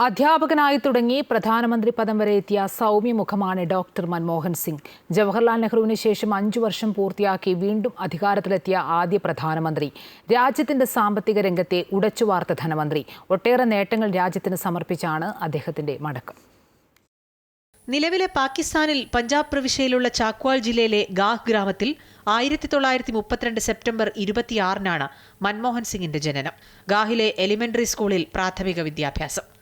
അധ്യാപകനായി തുടങ്ങി പ്രധാനമന്ത്രി പദം വരെ എത്തിയ സൗമ്യ മുഖമാണ് ഡോക്ടർ മൻമോഹൻ സിംഗ്. ജവഹർലാൽ നെഹ്റുവിന് ശേഷം അഞ്ചു വർഷം പൂർത്തിയാക്കി വീണ്ടും അധികാരത്തിലെത്തിയ ആദ്യ പ്രധാനമന്ത്രി. രാജ്യത്തിന്റെ സാമ്പത്തിക രംഗത്തെ ഉടച്ചുവാർത്ത ധനമന്ത്രി. ഒട്ടേറെ നേട്ടങ്ങൾ രാജ്യത്തിന് സമർപ്പിച്ചാണ് അദ്ദേഹത്തിന്റെ മടക്കം. നിലവിലെ പാകിസ്ഥാനിൽ പഞ്ചാബ് പ്രവിശ്യയിലുള്ള ചാക്വാൾ ജില്ലയിലെ ഗാഹ് ഗ്രാമത്തിൽ ആയിരത്തി തൊള്ളായിരത്തി മുപ്പത്തിരണ്ട് സെപ്റ്റംബർ ഇരുപത്തിയാറിനാണ് മൻമോഹൻ സിംഗിന്റെ ജനനം. ഗാഹിലെ എലിമെന്ററി സ്കൂളിൽ പ്രാഥമിക വിദ്യാഭ്യാസം.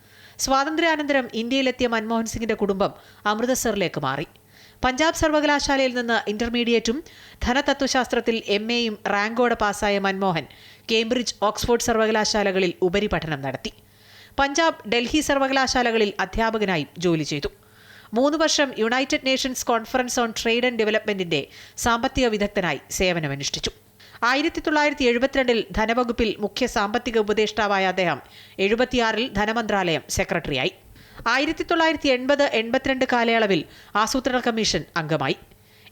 സ്വാതന്ത്ര്യാനന്തരം ഇന്ത്യയിലെത്തിയ മൻമോഹൻ സിംഗിന്റെ കുടുംബം അമൃതസറിലേക്ക് മാറി. പഞ്ചാബ് സർവകലാശാലയിൽ നിന്ന് ഇന്റർമീഡിയറ്റും ധനതത്വശാസ്ത്രത്തിൽ എം എയും റാങ്കോടെ പാസായ മൻമോഹൻ കേംബ്രിഡ്ജ് ഓക്സ്ഫോർഡ് സർവകലാശാലകളിൽ ഉപരിപഠനം നടത്തി. പഞ്ചാബ് ഡൽഹി സർവകലാശാലകളിൽ അധ്യാപകനായും ജോലി ചെയ്തു. മൂന്ന് വർഷം United Nations conference on trade and ഡെവലപ്മെന്റിന്റെ സാമ്പത്തിക വിദഗ്ധനായി സേവനമനുഷ്ഠിച്ചു. ആയിരത്തി തൊള്ളായിരത്തി എഴുപത്തിരണ്ടിൽ ധനവകുപ്പിൽ മുഖ്യ സാമ്പത്തിക ഉപദേഷ്ടാവായ അദ്ദേഹം എഴുപത്തിയാറിൽ ധനമന്ത്രാലയം സെക്രട്ടറിയായി. ആയിരത്തി തൊള്ളായിരത്തി എൺപത് എൺപത്തിരണ്ട് കാലയളവിൽ ആസൂത്രണ കമ്മീഷൻ അംഗമായി.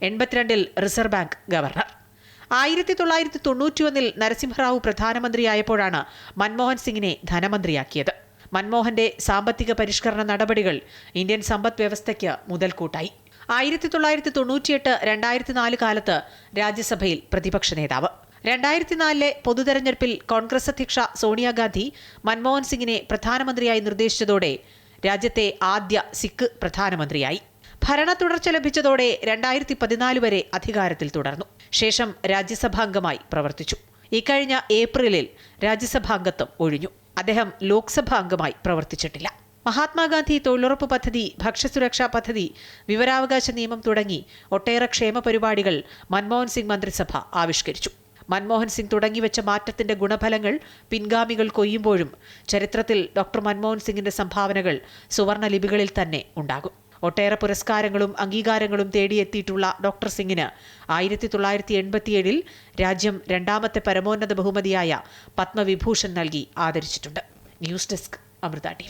എൺപത്തിരണ്ടിൽ റിസർവ് ബാങ്ക് ഗവർണർ. ആയിരത്തി തൊള്ളായിരത്തി തൊണ്ണൂറ്റിയൊന്നിൽ നരസിംഹറാവു പ്രധാനമന്ത്രിയായപ്പോഴാണ് മൻമോഹൻ സിംഗിനെ ധനമന്ത്രിയാക്കിയത്. മൻമോഹന്റെ സാമ്പത്തിക പരിഷ്കരണ നടപടികൾ ഇന്ത്യൻ സമ്പദ് വ്യവസ്ഥയ്ക്ക് മുതൽക്കൂട്ടായി. ആയിരത്തി തൊള്ളായിരത്തി തൊണ്ണൂറ്റിയെട്ട് രണ്ടായിരത്തി നാല് കാലത്ത് രാജ്യസഭയിൽ പ്രതിപക്ഷ നേതാവ്. രണ്ടായിരത്തി നാലിലെ പൊതുതെരഞ്ഞെടുപ്പിൽ കോൺഗ്രസ് അധ്യക്ഷ സോണിയാഗാന്ധി മൻമോഹൻ സിംഗിനെ പ്രധാനമന്ത്രിയായി നിർദ്ദേശിച്ചതോടെ രാജ്യത്തെ ആദ്യ സിഖ് പ്രധാനമന്ത്രിയായി. ഭരണ തുടർച്ച ലഭിച്ചതോടെ രണ്ടായിരത്തി പതിനാല് വരെ അധികാരത്തിൽ തുടർന്നു. ശേഷം രാജ്യസഭാംഗമായി പ്രവർത്തിച്ചു. ഇക്കഴിഞ്ഞ ഏപ്രിലിൽ രാജ്യസഭാംഗത്വം ഒഴിഞ്ഞു. അദ്ദേഹം ലോക്സഭാംഗമായി പ്രവർത്തിച്ചിട്ടില്ല. മഹാത്മാഗാന്ധി തൊഴിലുറപ്പ് പദ്ധതി ഭക്ഷ്യസുരക്ഷാ പദ്ധതി വിവരാവകാശ നിയമം തുടങ്ങി ഒട്ടേറെ ക്ഷേമ പരിപാടികൾ മൻമോഹൻ സിംഗ് മന്ത്രിസഭ ആവിഷ്കരിച്ചു. മൻമോഹൻ സിംഗ് തുടങ്ങിവെച്ച മാറ്റത്തിന്റെ ഗുണഫലങ്ങൾ പിൻഗാമികൾ കൊയ്യുമ്പോഴും ചരിത്രത്തിൽ ഡോക്ടർ മൻമോഹൻ സിംഗിന്റെ സംഭാവനകൾ സുവർണ ലിപികളിൽ തന്നെ ഉണ്ടാകും. ഒട്ടേറെ പുരസ്കാരങ്ങളും അംഗീകാരങ്ങളും തേടിയെത്തിയിട്ടുള്ള ഡോക്ടർ സിംഗിന് ആയിരത്തി തൊള്ളായിരത്തി എൺപത്തിയേഴിൽ രാജ്യം രണ്ടാമത്തെ പരമോന്നത ബഹുമതിയായ പത്മവിഭൂഷൺ നൽകി ആദരിച്ചിട്ടുണ്ട്. News desk Amrita T